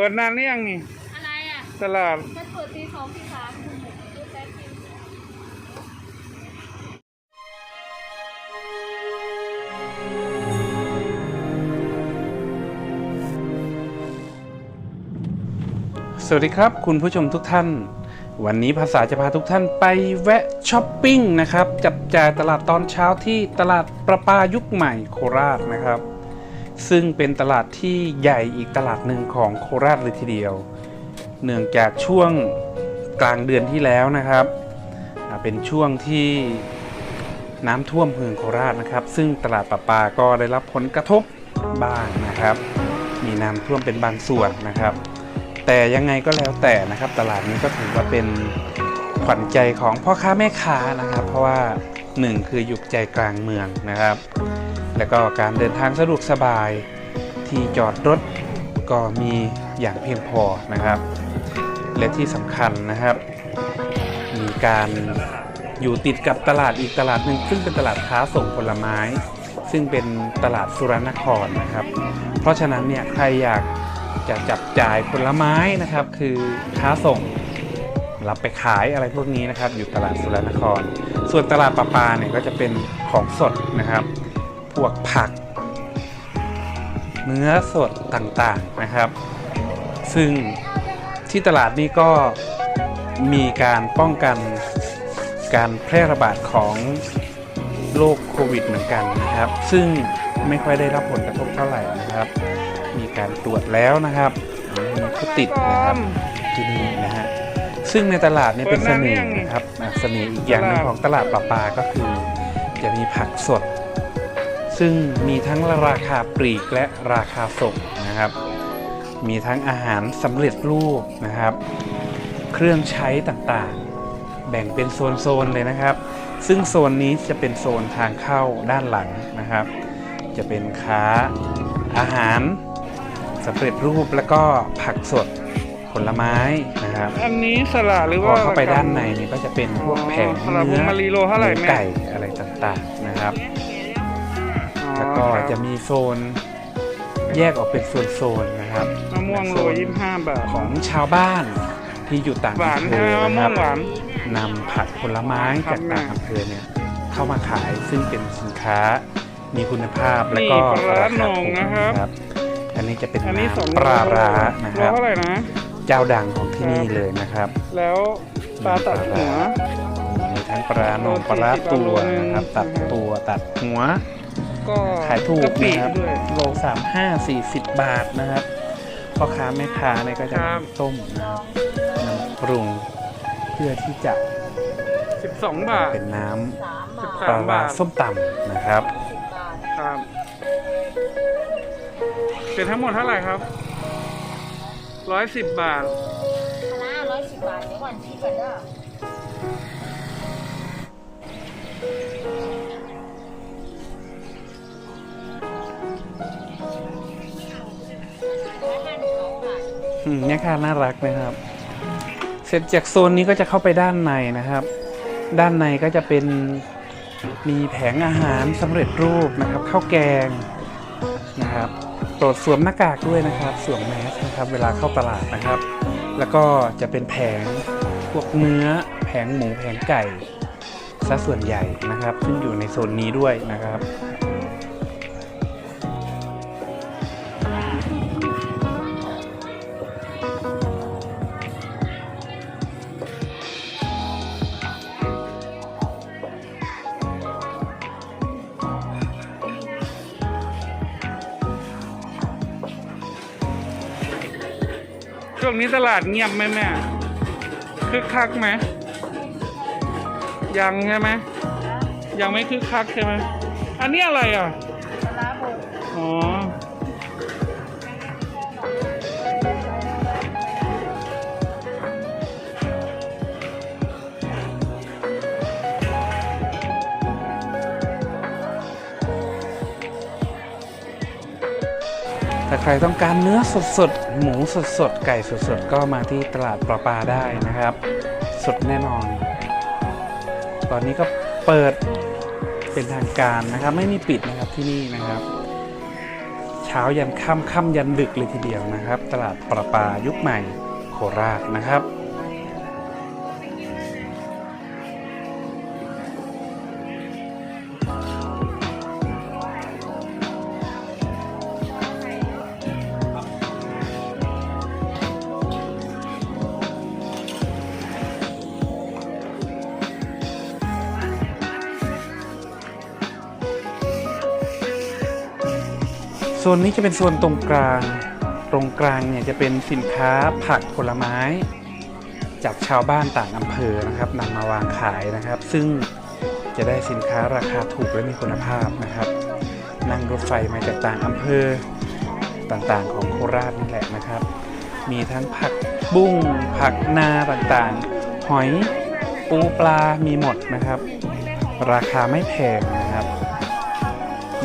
ปิดนานหรือยังนี่ อะไรอะตลาดฉันเปิดตีสองตีสามคุณหกดูแป๊บนึงสวัสดีครับ คุณผู้ชมทุกท่าน วันนี้ภาษาจะพาทุกท่านไปแวะช้อปปิ้งนะครับ จับจ่ายตลาดตอนเช้าที่ตลาดประปายุคใหม่โคราชนะครับ ซึ่งเป็นตลาดที่ใหญ่อีกตลาดหนึ่งของโคราชเลยทีเดียว เนื่องจากช่วงกลางเดือนที่แล้วนะครับ เป็นช่วงที่น้ำท่วมเมืองโคราชนะครับ ซึ่งตลาดประปาก็ได้รับผลกระทบบ้างนะครับ มีน้ำท่วมเป็นบางส่วนนะครับ แต่ยังไงก็แล้วแต่นะครับ ตลาดนี้ก็ถือว่าเป็นขวัญใจของพ่อค้าแม่ค้านะครับ เพราะว่า หนึ่งคืออยู่ใจกลางเมืองนะครับ แล้วก็การเดินทางสะดวกสบายที่จอดรถก็มีอย่างเพียงพอนะครับ และที่สำคัญนะครับ มีการอยู่ติดกับตลาดอีกตลาดหนึ่งซึ่งเป็นตลาดค้าส่งผลไม้ ซึ่งเป็นตลาดสุรนครนะครับ เพราะฉะนั้นเนี่ยใครอยากจะจับจ่ายผลไม้นะครับ คือค้าส่ง รับไปขายอะไรพวกนี้นะครับ อยู่ตลาดสุรนคร ส่วนตลาดปลาปาเนี่ยก็จะเป็นของสดนะครับ พวกผัก เนื้อสดต่างๆนะครับ ซึ่งที่ตลาดนี้ก็มีการป้องกันการแพร่ระบาดของโรคโควิดเหมือนกันนะครับ ซึ่งไม่ค่อยได้รับผลกระทบเท่าไหร่นะครับ มีการตรวจแล้วนะครับมีผู้ติดนะครับที่นี่นะฮะ ซึ่งในตลาดเนี่ยเป็นเสน่ห์นะครับอะเสน่ห์อีกอย่างหนึงของตลาดปลาปาก็คือ จะมีผักสด ซึ่งมีทั้งราคาปลีกและราคาส่งนะครับ มีทั้งอาหารสำเร็จรูปนะครับ เครื่องใช้ต่างๆ แบ่งเป็นโซนๆเลยนะครับ ซึ่งโซนนี้จะเป็นโซนทางเข้าด้านหลังนะครับ จะเป็นค้าอาหารสำเร็จรูปแล้วก็ผักสด ผลไม้นะครับอันนี้สละหรือพว่าอเข้าไปด้านในเนี่ยก็จะเป็นพวกแผงสละพวเนื้งอมารีโลเท่าไหร่หมูแม่ไก่อะไรต่างๆนะครับแล้วก็จะมีโซนแยกออกเป็นโซนๆนะครับมะม่วงโลยี่สิบห้าบาทของชาวบ้านที่อยู่ต่างหวานอำเภใช่ไหมอมะนะม่ควรังบหวาน นำผักผลไม้ครัจาบกต่างแม่อำเภอเนี่ยเข้ามาขายซึ่งเป็นสินค้ามีคุณภาพและนี่ก็ปลาร้าราคาหนองถูกนะครับ นะครับ อันนี้จะเป็นอันนี้สองน้ำปลาร้านะโลครับ เท่าไหร่นะ เจ้าดังของที่นี่เลยนะครับแล้วปลาตัดหัวมีทั้งปลาร้าหนองปลาร้าตัวนะครับ ตัดตัวตัดหัว ก็ขายถูกกะปินะครับด้วยโลสามห้าสี่สิบบาทนะครับพ่อค้าแม่ค้าเนี่ยก็จะครับนำต้มนะครับนำปรุงเพื่อที่จะสิบสองบาทเป็นน้สามสิบบาทสาำปลามร้าบาทส้มตำนะครับบาทครับเป็นทั้งหมดเท่าไหร่ครับ ร้อยสิบบาท คณะร้อยสิบบาทเดี๋ยวก่อนคิดก่อนเด้ออืมเนี่ยค่ะน่ารักนะครับ เสร็จจากโซนนี้ก็จะเข้าไปด้านในนะครับ ด้านในก็จะเป็นมีแผงอาหารสำเร็จรูปนะครับข้าวแกงนะครับ โปรดสวมหน้ากากด้วยนะครับ สวมแมสนะครับ เวลาเข้าตลาดนะครับ แล้วก็จะเป็นแผงพวกเนื้อแผงหมูแผงไก่ซะส่วนใหญ่นะครับ ซึ่งอยู่ในโซนนี้ด้วยนะครับ ช่วงนี้ตลาดเงียบไหมแม่คึกคักไหมยังใช่ไหมยังไม่คึกคักใช่ไหมอันนี้อะไรอะ ปลาร้าบดอ๋อ รต้องการเนื้อสดๆ หมูสดๆ ไก่สดๆ ก็มาที่ตลาดปลาปลาได้นะครับ สดแน่นอน ตอนนี้ก็เปิดเป็นทางการนะครับ ไม่มีปิดนะครับที่นี่นะครับ เช้ายันค่ำค่ำยันดึกเลยทีเดียวนะครับ ตลาดประปายุคใหม่โคราชนะครับ โซนนี้จะเป็นโซนตรงกลาง ตรงกลางเนี่ยจะเป็นสินค้าผักผลไม้ จากชาวบ้านต่างอำเภอนะครับนำมาวางขายนะครับ ซึ่งจะได้สินค้าราคาถูกและมีคุณภาพนะครับ นั่งรถไฟมาจากต่างอำเภอต่างๆ ของโคราชนี่แหละนะครับ มีทั้งผักบุ้งผักนาต่างๆ หอยปูปลามีหมดนะครับ ราคาไม่แพง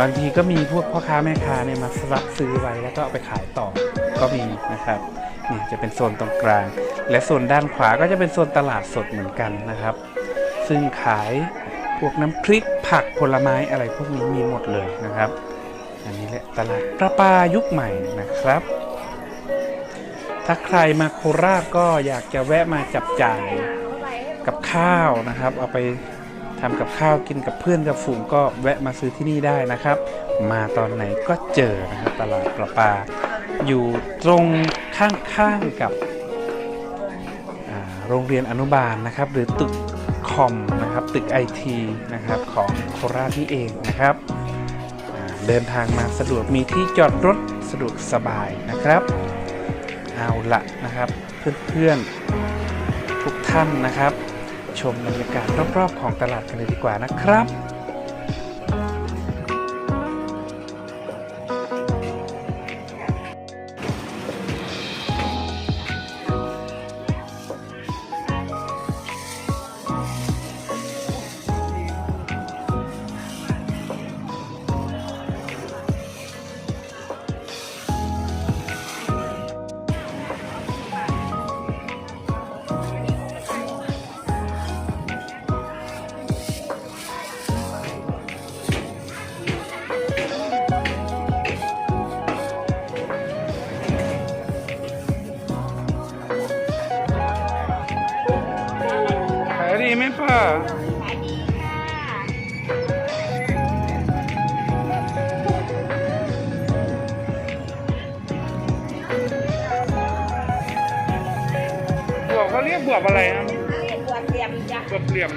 บางทีก็มีพวกพ่อค้าแม่ค้าเนี่ยมารับซื้อไว้แล้วก็เอาไปขายต่อก็มีนะครับนี่จะเป็นโซนตรงกลาง และโซนด้านขวาก็จะเป็นโซนตลาดสดเหมือนกันนะครับ ซึ่งขายพวกน้ำพริกผักผลไม้อะไรพวกนี้มีหมดเลยนะครับ อันนี้แหละตลาดประปายุคใหม่นะครับ ถ้าใครมาโคราชก็อยากจะแวะมาจับจ่ายกับข้าวนะครับ เอาไป ทำกับข้าวกินกับเพื่อนกับฝูงก็แวะมาซื้อที่นี่ได้นะครับ มาตอนไหนก็เจอนะครับตลาดประปา อยู่ตรงข้างๆกับโรงเรียนอนุบาลนะครับ หรือตึกคอมนะครับตึกไอทีนะครับของโคราชนี่เองนะครับเดินทางมาสะดวกมีที่จอดรถสะดวกสบายนะครับเอาละนะครับเพื่อนๆทุกท่านนะครับ ชมบรรยากาศรอบๆของตลาดกันเลยดีกว่านะครับายดีไหมป้าขายดีค่ะบวบเขาเรียกบวบอะไรนะเรียกบัวเตรียมจ้ะบวบเหลี่ยม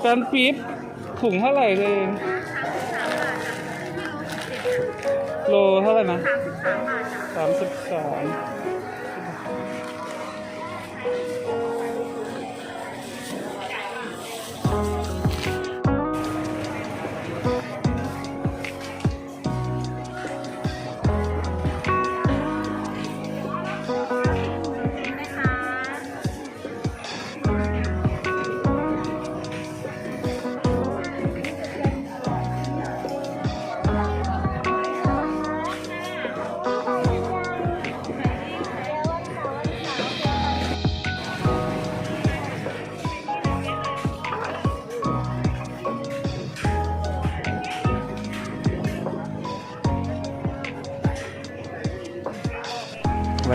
แซนปี๊บถุงเท่าไหร่เลย โลเท่าไหร่นะสามสิบสาม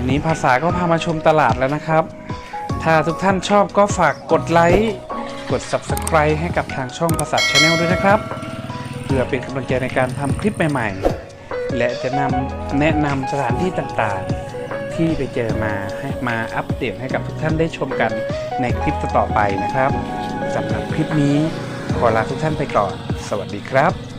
วันนี้ภาษาก็พามาชมตลาดแล้วนะครับ ถ้าทุกท่านชอบก็ฝากกดไลค์กด Subscribe ให้กับทางช่องภาษาชาแนลด้วยนะครับ เพื่อเป็นกำลังใจในการทำคลิปใหม่ ๆ และจะนำแนะนำสถานที่ต่างๆ ที่ไปเจอมาให้มาอัปเดตให้กับทุกท่านได้ชมกันในคลิปต่อไปนะครับสำหรับคลิปนี้ขอลาทุกท่านไปก่อน สวัสดีครับ